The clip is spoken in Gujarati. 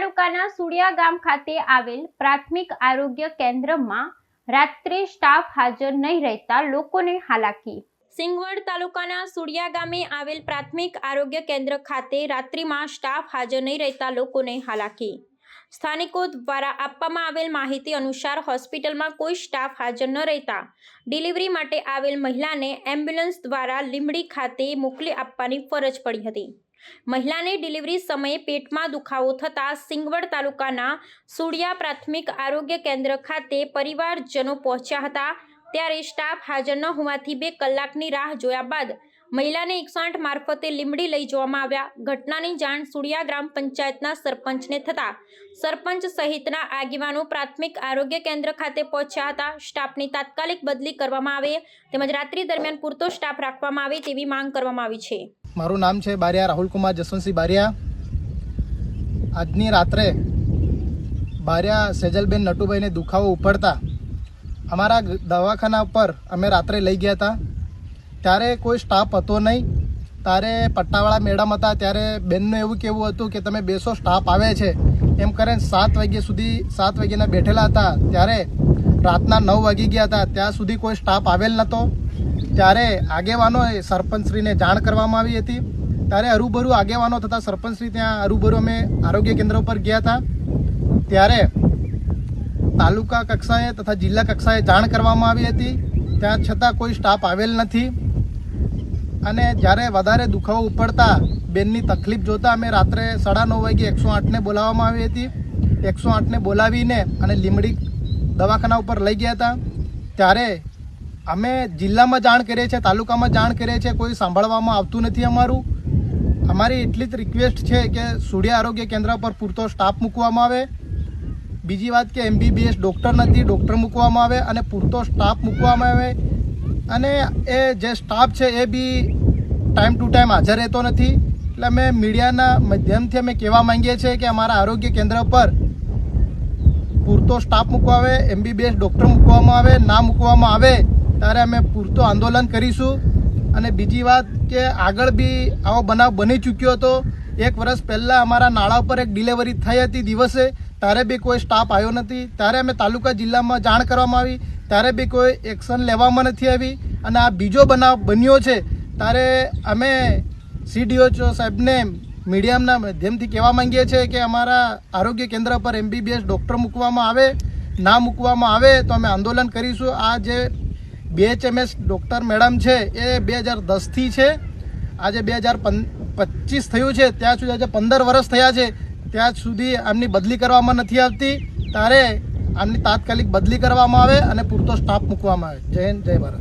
તાલુકાના સુડિયા ગામ ખાતે આવેલ પ્રાથમિક આરોગ્ય કેન્દ્રમાં રાત્રે સ્ટાફ હાજર નહીં રહેતા લોકોને હાલાકી. સિંગવડ તાલુકાના સુડિયા ગામે આવેલ પ્રાથમિક આરોગ્ય કેન્દ્ર ખાતે રાત્રિમાં સ્ટાફ હાજર નહીં રહેતા લોકોને હાલાકી. સ્થાનિકો દ્વારા આપવામાં આવેલ માહિતી અનુસાર હોસ્પિટલમાં કોઈ સ્ટાફ હાજર ન રહેતા ડિલિવરી માટે આવેલ મહિલાને એમ્બ્યુલન્સ દ્વારા લીંબડી ખાતે મોકલી આપવાની ફરજ પડી હતી. મહિલાને ડિલિવરી સમયે પેટમાં દુખાવો થતાં સિંગવડ તાલુકાના સુડિયા પ્રાથમિક આરોગ્ય કેન્દ્ર ખાતે પરિવારજનો પહોંચ્યા હતા. ત્યારે સ્ટાફ હાજર ન હોવાથી બે કલાકની રાહ જોયા બાદ મહિલાને એકસો આઠ મારફતે લીંબડી લઈ જવામાં આવ્યા. ઘટનાની જાણ સુડિયા ગ્રામ પંચાયતના સરપંચને થતાં સરપંચ સહિતના આગેવાનો પ્રાથમિક આરોગ્ય કેન્દ્ર ખાતે પહોંચ્યા હતા. સ્ટાફની તાત્કાલિક બદલી કરવામાં આવે તેમજ રાત્રિ દરમિયાન પૂરતો સ્ટાફ રાખવામાં આવે તેવી માંગ કરવામાં આવી છે. મારું નામ છે બારિયા રાહુલકુમાર જસવંતસિંહ બારિયા. આજની રાત્રે બારિયા સેજલબેન નટુભાઈને દુખાવો ઉપડતા અમારા દવાખાના ઉપર અમે રાત્રે લઈ ગયા હતા. ત્યારે કોઈ સ્ટાફ હતો નહીં. ત્યારે પટ્ટાવાળા મેડમ હતા. ત્યારે બેનનું એવું કહેવું હતું કે, તમે બેસો સ્ટાફ આવે છે. એમ કરીને સાત વાગ્યા સુધી, સાત વાગ્યાના બેઠેલા હતા. ત્યારે રાતના નવ વાગી ગયા હતા. ત્યાં સુધી કોઈ સ્ટાફ આવેલ નહોતો ત્યારે આગેવાનોએ સરપંચશ્રીને જાણ કરવામાં આવી હતી. ત્યારે અરૂબરૂ આગેવાનો તથા સરપંચશ્રી ત્યાં અરૂબરૂ અમે આરોગ્ય કેન્દ્ર ઉપર ગયા હતા. ત્યારે તાલુકા કક્ષાએ તથા જિલ્લા કક્ષાએ જાણ કરવામાં આવી હતી. ત્યાં છતાં કોઈ સ્ટાફ આવેલ નથી. અને જ્યારે વધારે દુખાવો ઉપડતા બેનની તકલીફ જોતા અમે રાત્રે સાડા નવ વાગે એકસો આઠને બોલાવવામાં આવી હતી. એકસો આઠને બોલાવીને અને લીમડી દવાખાના ઉપર લઈ ગયા હતા. ત્યારે અમે જિલ્લામાં જાણ કરીએ છીએ, તાલુકામાં જાણ કરીએ છીએ, કોઈ સાંભળવામાં આવતું નથી અમારું. અમારી એટલી જ રિક્વેસ્ટ છે કે સૂર્ય આરોગ્ય કેન્દ્ર પર પૂરતો સ્ટાફ મૂકવામાં આવે. બીજી વાત કે એમબીબીએસ ડૉક્ટર નથી ડૉક્ટર મૂકવામાં આવે અને પૂરતો સ્ટાફ મૂકવામાં આવે. અને એ જે સ્ટાફ છે એ બી ટાઈમ ટુ ટાઈમ હાજર રહેતો નથી. એટલે અમે મીડિયાના માધ્યમથી અમે કહેવા માંગીએ છીએ કે અમારા આરોગ્ય કેન્દ્ર પર પૂરતો સ્ટાફ મૂકવા આવે એમબીબીએસ ડૉક્ટર મૂકવામાં આવે, ના મૂકવામાં આવે. ત્યારે અમે પૂરતો આંદોલન કરીશું. અને બીજી વાત કે આગળ બી આવો બનાવ બની ચૂક્યો હતો એક વર્ષ પહેલાં અમારા નાળા ઉપર એક ડિલિવરી થઈ હતી દિવસે. ત્યારે બી કોઈ સ્ટાફ આવ્યો નથી. ત્યારે અમે તાલુકા જિલ્લામાં જાણ કરવામાં આવી. ત્યારે બી કોઈ એક્શન લેવામાં નથી આવી. અને આ બીજો બનાવ બન્યો છે. ત્યારે અમે સીડીઓ સાહેબને મીડિયાના માધ્યમથી કહેવા માંગીએ છીએ કે અમારા આરોગ્ય કેન્દ્ર પર એમબીબીએસ ડૉક્ટર મૂકવામાં આવે. ના મૂકવામાં આવે તો અમે આંદોલન કરીશું. આ જે બીએચએમએસ ડૉક્ટર મેડમ છે, એ બે હજાર દસથી છે. આજે બે હજાર પચીસ થયું છે, ત્યાં સુધી આજે પંદર વર્ષ થયા છે. ત્યાં સુધી આમની બદલી કરવામાં નથી આવતી. ત્યારે આમની તાત્કાલિક બદલી કરવામાં આવે અને પૂરતો સ્ટાફ મૂકવામાં આવે. જય હિન્દ, જય ભારત.